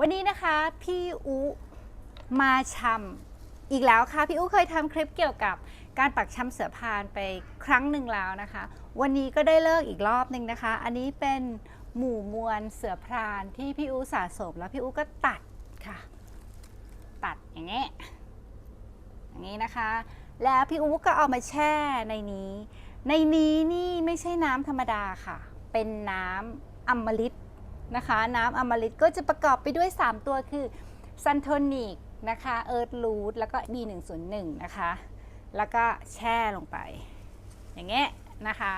วันนี้นะคะพี่อุมาชำอีกแล้วค่ะ พี่อุเคยทำคลิปเกี่ยวกับการปักชำเสือพานไปครั้งหนึ่งแล้วนะคะ วันนี้ก็ได้เลิกอีกรอบหนึ่งนะคะ อันนี้เป็นหมู่มวลเสือพรานที่พี่อุสะสมแล้วพี่อุก็ตัดค่ะ ตัดอย่างนี้อย่างนี้นะคะ แล้วพี่อู๋ก็เอามาแช่ในนี้ ในนี้นี่ไม่ใช่น้ำธรรมดาค่ะ เป็นน้ำอมฤต นะคะ น้ำอมฤตก็จะประกอบไปด้วย 3 ตัวคือซันโทนิกนะคะเอิร์ธรูทแล้วก็ B101 นะคะ แล้วก็แช่ลงไป อย่างเงี้ยนะคะ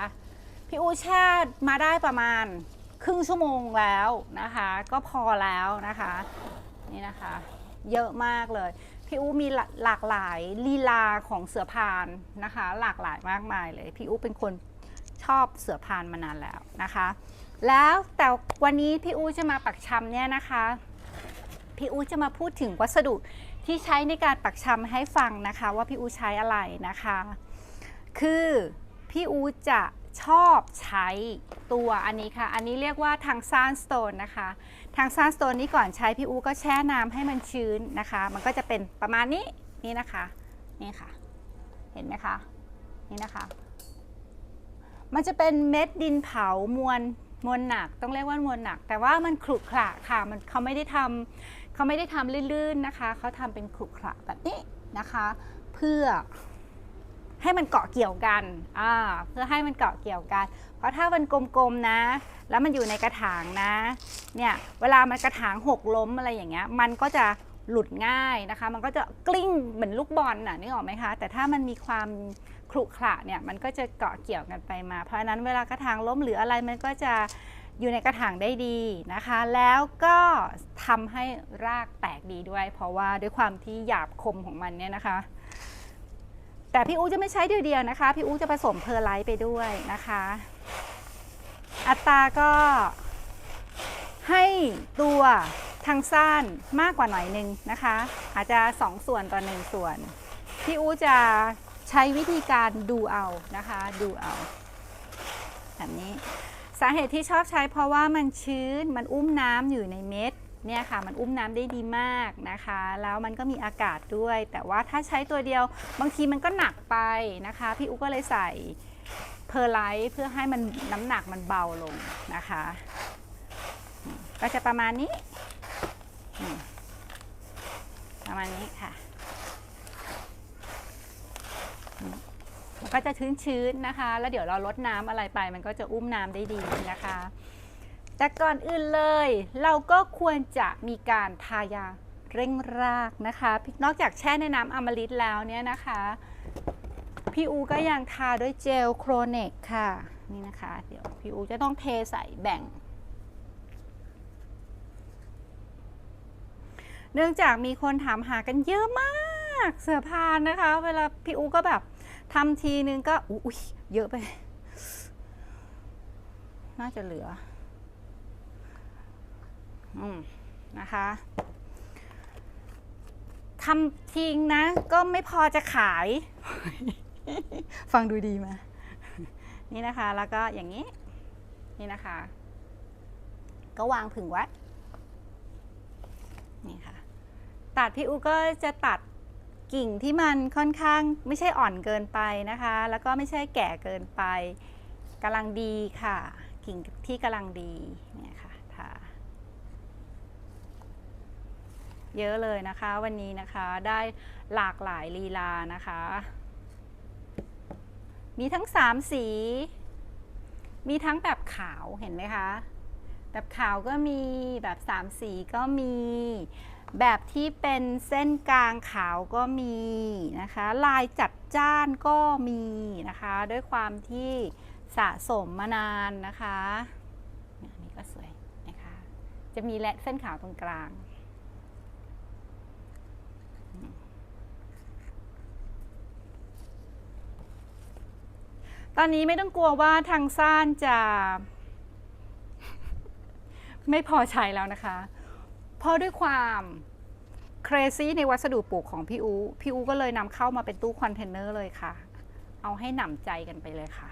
พี่อูแช่มาได้ประมาณครึ่งชั่วโมงแล้วนะคะ ก็พอแล้วนะคะ นี่นะคะ เยอะมากเลย พี่อูมีหลากหลายลีลาของเสือพานนะคะ หลากหลายมากมายเลย พี่อูเป็นคน ชอบเสือพานมานานแล้วนะคะ แล้วแต่วันนี้พี่อูจะมาปักชำเนี่ยนะคะพี่อูจะมาพูดถึงวัสดุที่ใช้ในการปักชำให้ฟังนะคะ ว่าพี่อูใช้อะไรนะคะ คือพี่อูจะชอบใช้ตัวอันนี้ค่ะ อันนี้เรียกว่าทางซานสโตนนะคะ ทางซานสโตนนี้ก่อนใช้พี่อูก็แช่น้ำให้มันชื้นนะคะ มันก็จะเป็นประมาณนี้นี่นะคะ นี่ค่ะ เห็นไหมคะ นี่นะคะ มันจะเป็นเม็ดดินเผามวลมวลหนักต้องเรียกว่ามวลหนัก แต่ว่ามันขรุขระค่ะมันเขาไม่ได้ทำเขาไม่ได้ทำลื่นๆนะคะ เขาทำเป็นขรุขระแบบนี้นะคะ เพื่อให้มันเกาะเกี่ยวกันอ่าเพื่อให้มันเกาะเกี่ยวกัน เพราะถ้ามันกลมๆนะ แล้วมันอยู่ในกระถางนะ เนี่ย เวลามันกระถางหกล้มอะไรอย่างเงี้ย มันก็จะ หลุดง่ายนะคะ มันก็จะกลิ้งเหมือนลูกบอลน่ะนึกออกไหมคะ แต่ถ้ามันมีความขรุขระเนี่ยมันก็จะเกาะเกี่ยวกันไปมา เพราะฉะนั้นเวลากระถางล้มหรืออะไรมันก็จะอยู่ในกระถางได้ดีนะคะ แล้วก็ทำให้รากแตกดีด้วย เพราะว่าด้วยความที่หยาบคมของมันเนี่ยนะคะ แต่พี่อูจะไม่ใช้เดียวๆนะคะ พี่อูจะผสมเพอร์ไลท์ไปด้วยนะคะ อัตราก็ให้ตัว ทางสั้นมากกว่าหน่อยหนึงนะคะ อาจจะ 2 ส่วนต่อ1ส่วน พี่อูจะใช้วิธีการดูเอานะคะ ดูเอาแบบนี้สาเหตุที่ชอบใช้เพราะว่ามันชื้นมันอุ้มน้ำอยู่ในเม็ดเนี่ยค่ะมันอุ้มน้ำได้ดีมากนะคะ แล้วมันก็มีอากาศด้วย แต่ว่าถ้าใช้ตัวเดียวบางทีมันก็หนักไปนะคะ พี่อูก็เลยใส่เพอร์ไลท์เพื่อให้มันน้ำหนักมันเบาลงนะคะ ก็จะประมาณนี้ ประมาณนี้ค่ะมมันก็จะชื้นๆนะคะ แล้วเดี๋ยวเราลดน้ำอะไรไป มันก็จะอุ้มน้ำได้ดีนะคะ แต่ก่อนอื่นเลย เราก็ควรจะมีการทายาเร่งรากนะคะ นอกจากแช่ในน้ำอมฤตแล้วเนี่ยนะคะ พี่อูก็ยังทาด้วยเจลโครเนกค่ะ นี่นะคะ เดี๋ยวพี่อูจะต้องเทใส่แบ่ง เนื่องจากมีคนถามหากันเยอะมากเสือพานนะคะ เวลาพี่อูก็แบบทำทีนึงก็อุ้ยเยอะไป น่าจะเหลืออืมนะคะทำทิ้งนะ ก็ไม่พอจะขาย ฟังดูดีไหมนี่นะคะ แล้วก็อย่างนี้ นี่นะคะ ก็วางผึ่งไว้ นี่ค่ะ ตัดพี่อูก็จะตัดกิ่งที่มันค่อนข้างไม่ใช่อ่อนเกินไปนะคะ แล้วก็ไม่ใช่แก่เกินไปกำลังดีค่ะ กิ่งที่กำลังดีเนี่ยค่ะทาเยอะเลยนะคะวันนี้นะคะได้หลากหลายลีลานะคะ มีทั้งสามสี มีทั้งแบบขาวเห็นไหมคะ แบบขาวก็มีแบบสามสีก็มี แบบที่เป็นเส้นกลางขาวก็มีนะคะ ลายจัดจ้านก็มีนะคะ ด้วยความที่สะสมมานานนะคะเนี่ยอันนี้ก็สวยนะคะ จะมีและเส้นขาวตรงกลางตอนนี้ไม่ต้องกลัวว่าทางซ่านจะ ไม่พอใช้แล้วนะคะ เพราะด้วยความเครซี่ในวัสดุปลูกของพี่อูพี่อูก็เลยนำเข้ามาเป็นตู้คอนเทนเนอร์เลยค่ะ เอาให้หนำใจกันไปเลยค่ะ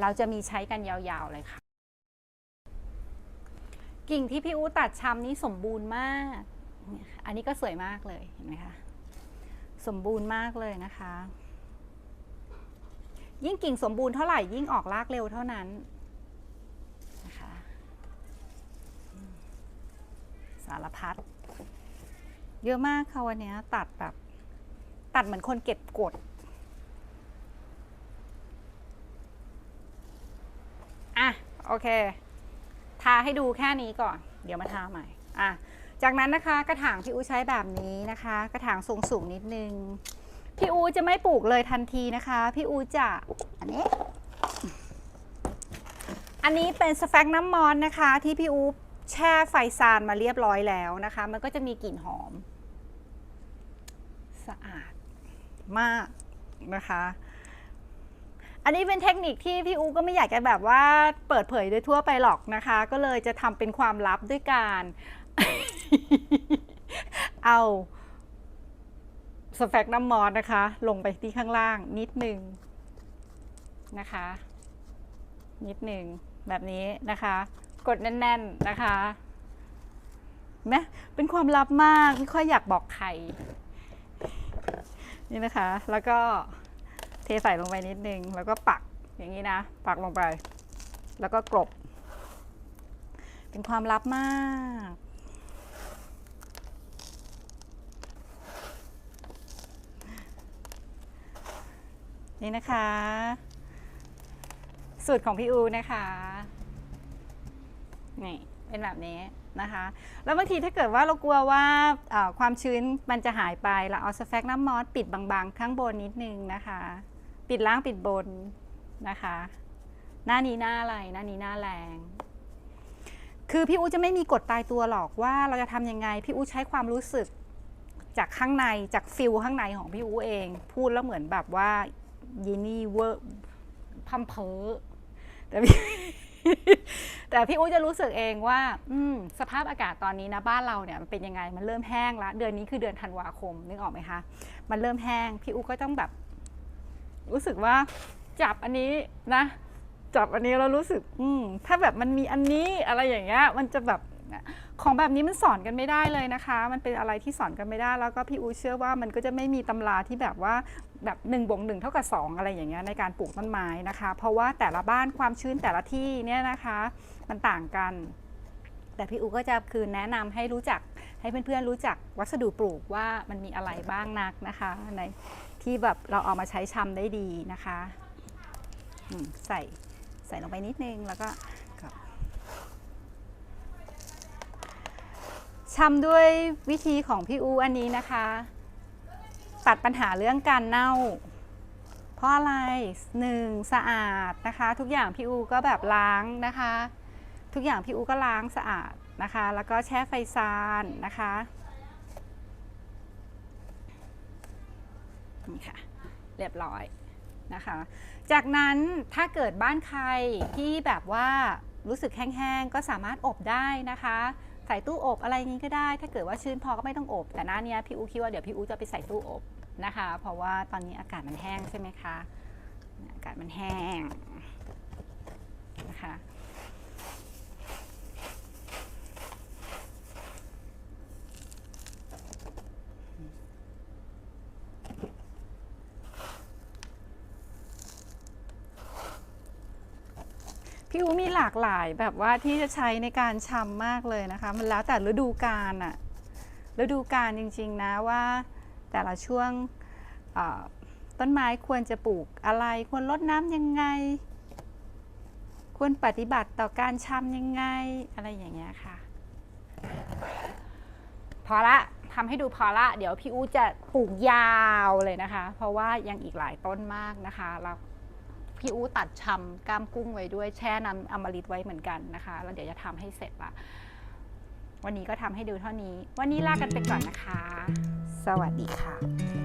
เราจะมีใช้กันยาวๆเลยค่ะ กิ่งที่พี่อูตัดชำนี้สมบูรณ์มาก อันนี้ก็สวยมากเลยเห็นไหมคะสมบูรณ์มากเลยนะคะ ยิ่งกิ่งสมบูรณ์เท่าไหร่ยิ่งออกรากเร็วเท่านั้นนะคะอืมสารพัดเยอะมากค่ะวันนี้ตัดแบบ ตัดเหมือนคนเก็บกดอะโอเค ทาให้ดูแค่นี้ก่อน เดี๋ยวมาทาใหม่อะจากนั้นนะคะกระถางพี่อูใช้แบบนี้นะคะ กระถางสูงสูงนิดนึง พี่อูจะไม่ปลูกเลยทันทีนะคะ พี่อูจะอันนี้ อันนี้เป็นสแฟกน้ำมอนนะคะ ที่พี่อู แช่ไฟซานมาเรียบร้อยแล้วนะคะ มันก็จะมีกลิ่นหอม สะอาดมากนะคะ อันนี้เป็นเทคนิคที่พี่อูก็ไม่อยากจะแบบว่าเปิดเผยโดยทั่วไปหรอกนะคะ ก็เลยจะทำเป็นความลับด้วยการเอาสแฟกน้ำมอสนะคะ ลงไปที่ข้างล่างนิดหนึ่งนะคะ นิดหนึ่งแบบนี้นะคะ กดแน่น ๆนะคะแมเป็นความลับมาก ไม่ค่อยอยากบอกใคร นี่นะคะ แล้วก็เทใส่ลงไปนิดนึง แล้วก็ปักอย่างนี้นะ ปักลงไป แล้วก็กลบ เป็นความลับมากนี่นะคะ สูตรของพี่อูนะคะ นี่เป็นแบบนี้นะคะ แล้วบางทีถ้าเกิดว่าเรากลัวว่าความชื้นมันจะหายไปเราเอาสแฟกน้ำมอสปิดบางๆ ข้างบนนิดนึงนะคะ ปิดล่างปิดบนนะคะ หน้านี้หน้าอะไรหน้านี้หน้าแรงคือพี่อูจะไม่มีกฎตายตัวหรอกว่าเราจะทำยังไง พี่อูใช้ความรู้สึกจากข้างในจากฟิลข้างในของพี่อูเอง พูดแล้วเหมือนแบบว่ายีนี่เวอร์พัมเพอแต่พี่ แต่พี่อู๋จะรู้สึกเองว่าอืสภาพอากาศตอนนี้นะบ้านเราเนี่ยมันเป็นยังไงมันเริ่มแห้งละเดือนนี้คือเดือนธันวาคมนึกออกไหมคะมันเริ่มแห้งพี่อู๋ก็ต้องแบบ รู้สึกว่าจับอันนี้นะจับอันนี้แล้วรู้สึก อืถ้าแบบมันมีอันนี้อะไรอย่างเงี้ย มันจะแบบของแบบนี้มันสอนกันไม่ได้เลยนะคะ มันเป็นอะไรที่สอนกันไม่ได้ แล้วก็พี่อูเชื่อว่ามันก็จะไม่มีตำราที่แบบว่า แบบ1นบวกหเท่ากับ 2 อะไรอย่างเงี้ยในการปลูกต้นไม้นะคะ เพราะว่าแต่ละบ้านความชื้นแต่ละที่เนี่ยนะคะมันต่างกัน แต่พี่อูก็จะคือแนะนำให้รู้จักให้เพื่อนๆรู้จักวัสดุปลูกว่ามันมีอะไรบ้างนักนะคะในที่แบบเราเอามาใช้ชำได้ดีนะคะใส่ใส่ลงไปนิดนึงแล้วก็ชำด้วยวิธีของพี่อูอันนี้นะคะ ตัดปัญหาเรื่องการเน่า เพราะอะไรหนึ่งสะอาดนะคะ ทุกอย่างพี่อูก็แบบล้างนะคะ ทุกอย่างพี่อูก็ล้างสะอาดนะคะ แล้วก็แช่ไฟซานนะคะนี่ค่ะเรียบร้อยนะคะ จากนั้นถ้าเกิดบ้านใครที่แบบว่ารู้สึกแห้งๆ ก็สามารถอบได้นะคะ ใส่ตู้อบอะไรงนี้ก็ได้ ถ้าเกิดว่าชื้นพอก็ไม่ต้องอบ แต่หน้าเนี้ยพี่อูคิดว่าเดี๋ยวพี่อูจะไปใส่ตู้อบนะคะ เพราะว่าตอนนี้อากาศมันแห้งใช่ไหมคะ อากาศมันแห้งนะคะ พี่อูมีหลากหลายแบบว่าที่จะใช้ในการชำมากเลยนะคะ มันแล้วแต่ฤดูกาลอะฤดูกาลจริง ๆ นะว่า แต่ละช่วงต้นไม้ควรจะปลูกอะไร ควรรดน้ำยังไง ควรปฏิบัติต่อการชำยังไงอะไรอย่างเงี้ยค่ะ พอละทำให้ดูพอละ เดี๋ยวพี่อูจะปลูกยาวเลยนะคะ เพราะว่ายังอีกหลายต้นมากนะคะแล้ว พี่อู้ตัดชำกล้ามกุ้งไว้ด้วยแช่น้ำอมฤตไว้เหมือนกันนะคะ แล้วเดี๋ยวจะทำให้เสร็จละวันนี้ก็ทำให้ดูเท่านี้ วันนี้ลากันไปก่อนนะคะ สวัสดีค่ะ